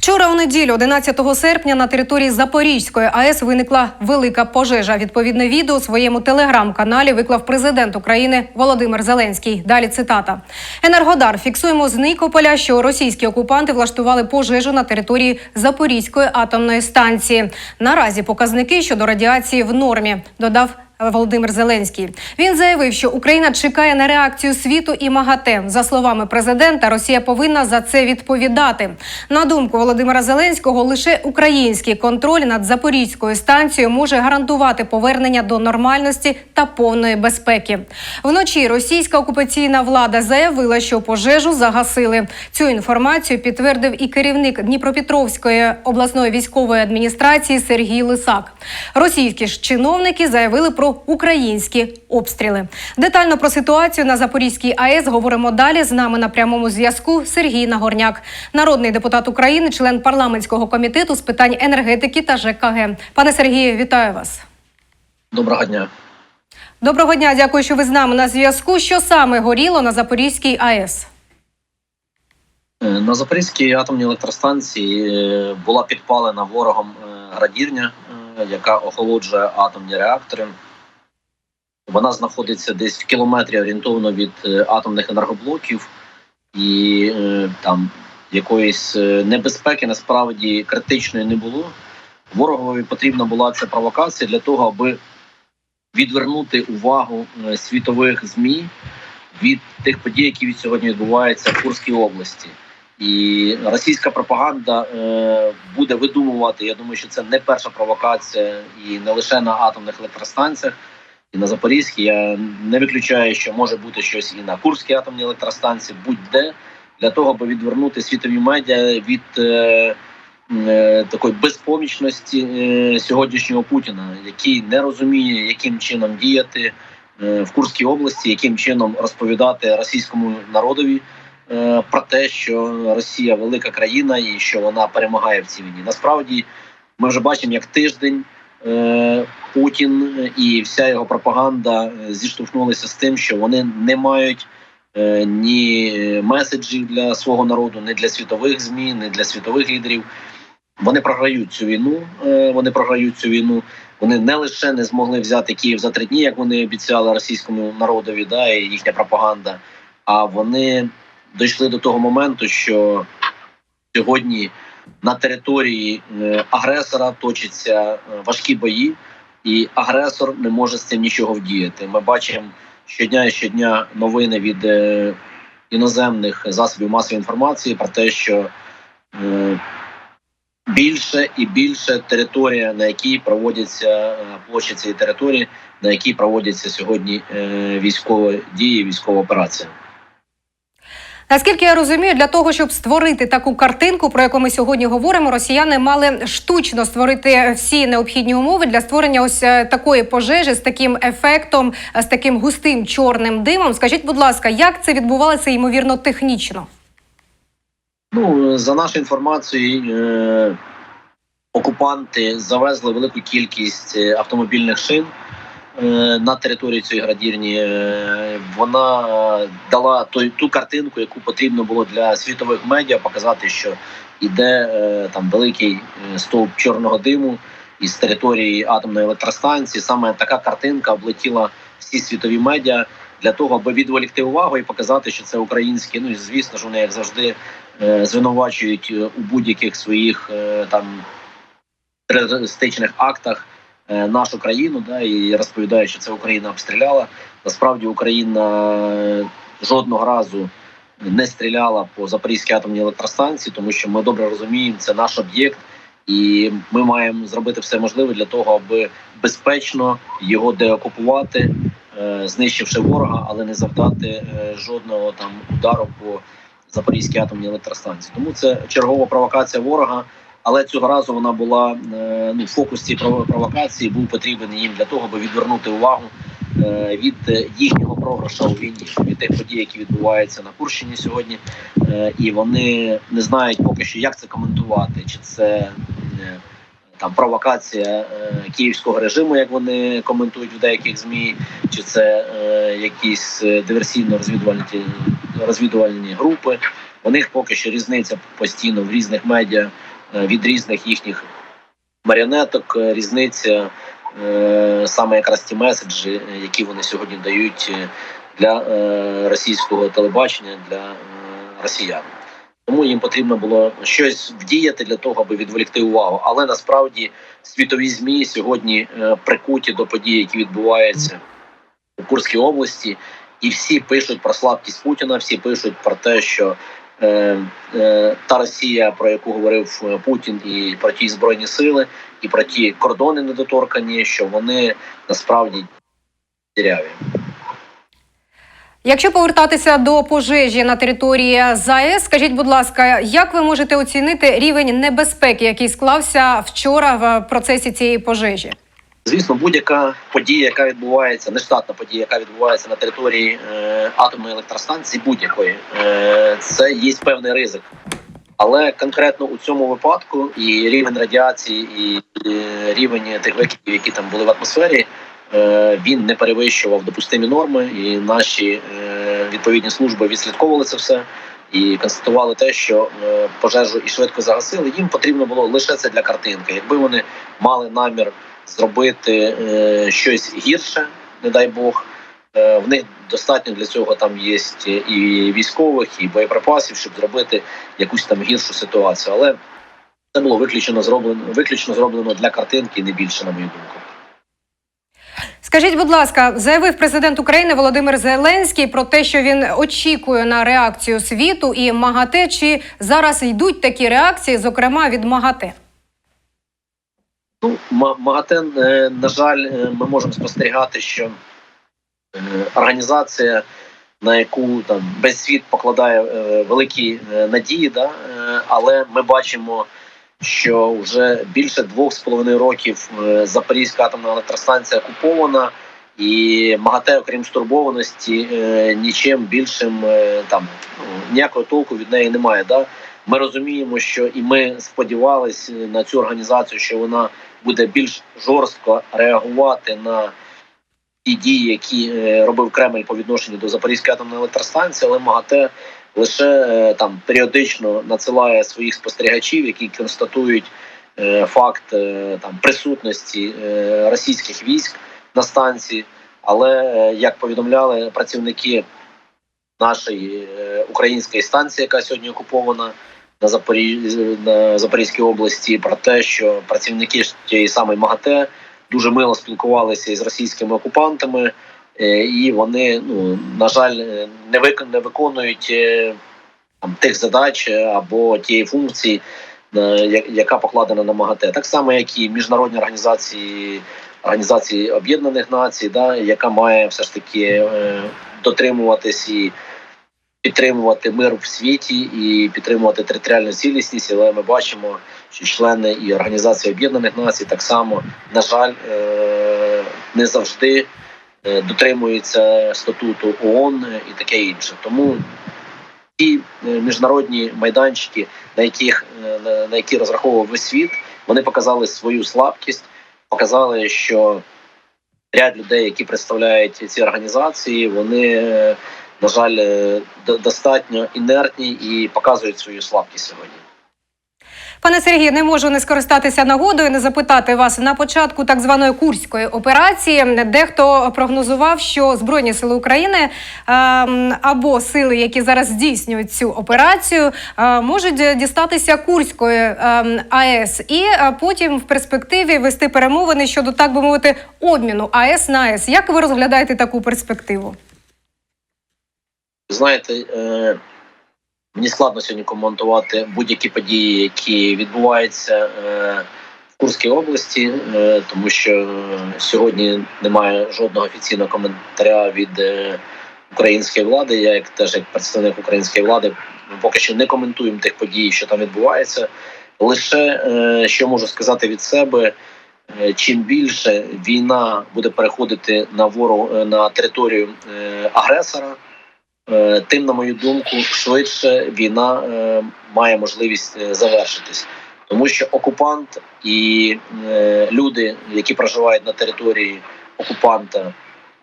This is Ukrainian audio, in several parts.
Вчора у неділю, 11 серпня, на території Запорізької АЕС виникла велика пожежа. Відповідне відео у своєму телеграм-каналі виклав президент України Володимир Зеленський. Далі цитата: Енергодар фіксуємо з Никополя, що російські окупанти влаштували пожежу на території Запорізької атомної станції. Наразі показники щодо радіації в нормі. Додав Володимир Зеленський. Він заявив, що Україна чекає на реакцію світу і МАГАТЕ. За словами президента, Росія повинна за це відповідати. На думку Володимира Зеленського, лише український контроль над Запорізькою станцією може гарантувати повернення до нормальності та повної безпеки. Вночі російська окупаційна влада заявила, що пожежу загасили. Цю інформацію підтвердив і керівник Дніпропетровської обласної військової адміністрації Сергій Лисак. Російські ж чиновники заявили про українські обстріли. Детально про ситуацію на Запорізькій АЕС говоримо далі. З нами на прямому зв'язку Сергій Нагорняк, народний депутат України, член парламентського комітету з питань енергетики та ЖКГ. Пане Сергію, вітаю вас. Доброго дня. Доброго дня, дякую, що ви з нами на зв'язку. Що саме горіло на Запорізькій АЕС? Е, На Запорізькій атомній електростанції е, була підпалена ворогом е, градірня, яка охолоджує атомні реактори. Вона знаходиться десь в кілометрі орієнтовно від е, атомних енергоблоків, і е, там якоїсь е, небезпеки насправді критичної не було. Ворогові потрібна була ця провокація для того, аби відвернути увагу світових ЗМІ від тих подій, які від сьогодні відбуваються в Курській області. І російська пропаганда е, буде видумувати. Я думаю, що це не перша провокація, і не лише на атомних електростанціях, і на Запорізькій. Я не виключаю, що може бути щось і на Курській атомній електростанції, будь-де для того, аби відвернути світові медіа від е, е, такої безпомічності е, сьогоднішнього Путіна, який не розуміє, яким чином діяти е, в Курській області, яким чином розповідати російському народові е, про те, що Росія велика країна і що вона перемагає в цій війні. Насправді, ми вже бачимо, як тиждень Путін і вся його пропаганда е, зіштовхнулися з тим, що вони не мають е, ні меседжів для свого народу, ні для світових змі, ні для світових лідерів. Вони програють цю війну. е, Вони програють цю війну. Вони не лише не змогли взяти Київ за три дні, як вони обіцяли російському народові, да, і їхня пропаганда. А вони дійшли до того моменту, що сьогодні на території е, агресора точаться е, важкі бої, і агресор не може з цим нічого вдіяти. Ми бачимо щодня і щодня новини від е, іноземних засобів масової інформації про те, що більше і більше територія, на якій проводяться площа цієї території, на якій проводяться сьогодні військові дії, військова операція. Наскільки я розумію, для того, щоб створити таку картинку, про яку ми сьогодні говоримо, росіяни мали штучно створити всі необхідні умови для створення ось е, такої пожежі з таким ефектом, з таким густим чорним димом. Скажіть, будь ласка, як це відбувалося ймовірно технічно? Ну, за нашою інформацією, е, окупанти завезли велику кількість е, автомобільних шин на територію цієї градірні. Е, Вона дала той, ту картинку, яку потрібно було для світових медіа показати, що іде е, там великий е, стовп чорного диму із території атомної електростанції. Саме така картинка облетіла всі світові медіа для того, аби відволікти увагу і показати, що це українські. Ну і звісно ж, вони як завжди е, звинувачують е, у будь-яких своїх е, там терористичних актах е, нашу країну, да, і розповідають, що це Україна обстріляла. Насправді Україна е, жодного разу не стріляла по Запорізькій атомній електростанції, тому що ми добре розуміємо, це наш об'єкт, і ми маємо зробити все можливе для того, аби безпечно його деокупувати, е, знищивши ворога, але не завдати е, жодного там удару по Запорізькій атомній електростанції. Тому це чергова провокація ворога. Але цього разу вона була е, ну, фокус цієї прово- провокації був потрібен їм для того, аби відвернути увагу е, від їхнього програшу у війні, від тих подій, які відбуваються на Курщині сьогодні. Е, І вони не знають поки що, як це коментувати, чи це там провокація київського режиму, як вони коментують в деяких змі, чи це якісь диверсійно-розвідувальні розвідувальні групи. У них поки що різниця постійно в різних медіа від різних їхніх маріонеток, е, різниця е, саме якраз ті меседжі, е, які вони сьогодні дають е, для е, російського телебачення, для е, росіян. Тому їм потрібно було щось вдіяти для того, аби відволікти увагу. Але насправді світові змі сьогодні е, прикуті до подій, які відбуваються у Курській області, і всі пишуть про слабкість Путіна, всі пишуть про те, що е, е, та Росія, про яку говорив е, Путін, і про ті збройні сили, і про ті кордони недоторкані, що вони насправді діряві. Якщо повертатися до пожежі на території ЗАЕС, скажіть, будь ласка, як ви можете оцінити рівень небезпеки, який склався вчора в процесі цієї пожежі? Звісно, будь-яка подія, яка відбувається, нештатна подія, яка відбувається на території е, атомної електростанції, будь-якої, е, це є певний ризик. Але конкретно у цьому випадку і рівень радіації, і е, рівень тих викидів, які там були в атмосфері, е, він не перевищував допустимі норми, і наші е, відповідні служби відслідковували це все і констатували те, що е, пожежу і швидко загасили. Їм потрібно було лише це для картинки. Якби вони мали намір зробити е, щось гірше, не дай Бог. Е, в них достатньо для цього там є і військових, і боєприпасів, щоб зробити якусь там гіршу ситуацію. Але це було виключно зроблено, виключно зроблено для картинки, не більше, на мою думку. Скажіть, будь ласка, заявив президент України Володимир Зеленський про те, що він очікує на реакцію світу і МАГАТЕ. Чи зараз йдуть такі реакції, зокрема від МАГАТЕ? Ну, Ма- МАГАТЕ, е, на жаль, е, ми можемо спостерігати, що е, організація, на яку там весь світ покладає великі надії, да, але ми бачимо, що вже більше двох з половиною років Запорізька атомна електростанція окупована, і МАГАТЕ, окрім стурбованості, нічим більшим там ну, ніякого толку від неї немає. Да? Ми розуміємо, що і ми сподівалися на цю організацію, що вона буде більш жорстко реагувати на ті дії, які е, робив Кремль по відношенню до Запорізької атомної електростанції, але МАГАТЕ лише е, там періодично надсилає своїх спостерігачів, які констатують е, факт е, там присутності е, російських військ на станції. Але е, як повідомляли працівники нашої української станції, яка сьогодні окупована на Запорі... на Запорізькій області, про те, що працівники тієї самої МАГАТЕ дуже мило спілкувалися із російськими окупантами, е, і вони, ну на жаль, не вик... не виконують е, там тих задач або тієї функції, яка покладена на МАГАТЕ, так само, як і міжнародні організації. Організації Об'єднаних Націй, да, яка має все ж таки е, дотримуватись і підтримувати мир в світі і підтримувати територіальну цілісність, але ми бачимо, що члени і Організації Об'єднаних Націй так само, на жаль, е, не завжди е, дотримуються статуту ООН і таке інше. Тому ті е, міжнародні майданчики, на яких на- які розраховував весь світ, вони показали свою слабкість, показали, що ряд людей, які представляють ці організації, вони, на жаль, е, до- достатньо інертні і показують свою слабкість сьогодні. Пане Сергію, не можу не скористатися нагодою, не запитати вас на початку так званої курської операції. Дехто прогнозував, що Збройні сили України ем, або сили, які зараз здійснюють цю операцію, е, можуть дістатися Курської ем, АЕС і е, потім в перспективі вести перемовини щодо так би мовити обміну АЕС на АЕС. Як ви розглядаєте таку перспективу? Знаєте, е, мені складно сьогодні коментувати будь-які події, які відбуваються е, в Курській області, е, тому що сьогодні немає жодного офіційного коментаря від української влади. Я, як теж як представник української влади, поки що не коментуємо тих подій, що там відбувається. Лише що можу сказати від себе. Чим більше війна буде переходити на ворог на територію агресора, тим, на мою думку, швидше війна е, має можливість е, завершитись, тому що окупант і е, люди, які проживають на території окупанта,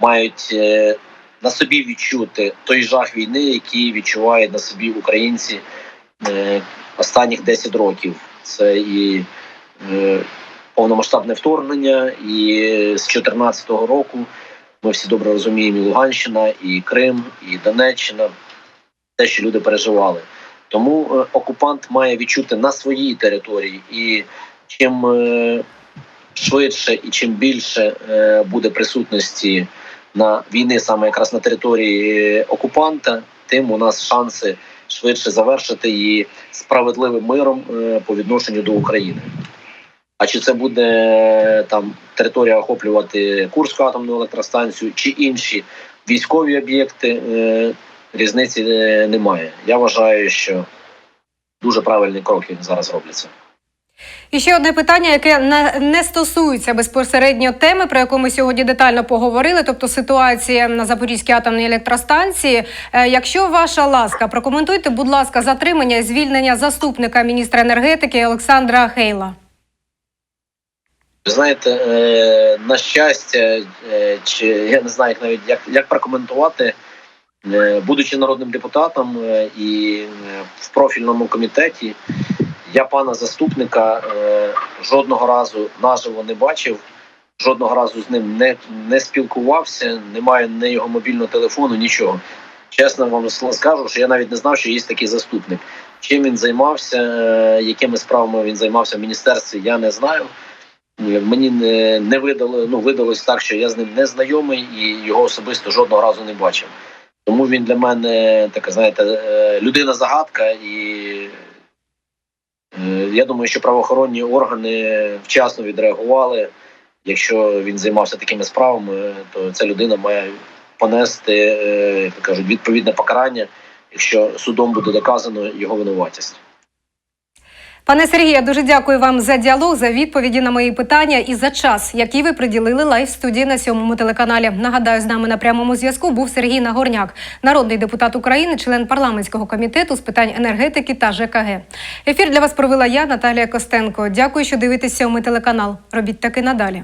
мають е, на собі відчути той жах війни, який відчувають на собі українці е, останніх 10 років. Це і е, повномасштабне вторгнення, і з 2014 року ми всі добре розуміємо і Луганщина, і Крим, і Донеччина, те, що люди переживали. Тому е, окупант має відчути на своїй території, і чим е, швидше і чим більше е, буде присутності на війни саме якраз на території окупанта, тим у нас шанси швидше завершити її справедливим миром по відношенню до України. А чи це буде там територія охоплювати Курську атомну електростанцію чи інші військові об'єкти, е, різниці е, немає. Я вважаю, що дуже правильні кроки зараз робляться. І ще одне питання, яке не, не стосується безпосередньо теми, про яку ми сьогодні детально поговорили, тобто ситуація на Запорізькій атомній електростанції. Е, якщо ваша ласка, прокоментуйте, будь ласка, затримання і звільнення заступника міністра енергетики Олександра Хейла. Знаєте, е, на щастя, е, чи я не знаю навіть як, як прокоментувати, е, будучи народним депутатом і в профільному комітеті, я пана заступника жодного разу наживо не бачив, жодного разу з ним не, не спілкувався, немає ні його мобільного телефону, нічого. Чесно вам скажу, що я навіть не знав, що є такий заступник. Чим він займався, якими справами він займався в міністерстві, я не знаю. Мені не, не видало, ну видалось так, що я з ним не знайомий і його особисто жодного разу не бачив. Тому він для мене така, знаєте, е, людина загадка, і е, я думаю, що правоохоронні органи вчасно відреагували. Якщо він займався такими справами, то ця людина має понести, е, як кажуть, відповідне покарання, якщо судом буде доказано його винуватість. Пане Сергію, дуже дякую вам за діалог, за відповіді на мої питання і за час, який ви приділили лайв студії на сьомому телеканалі. Нагадаю, з нами на прямому зв'язку був Сергій Нагорняк, народний депутат України, член парламентського комітету з питань енергетики та ЖКГ. Ефір для вас провела я, Наталія Костенко. Дякую, що дивитесь сьомий телеканал. Робіть таки надалі.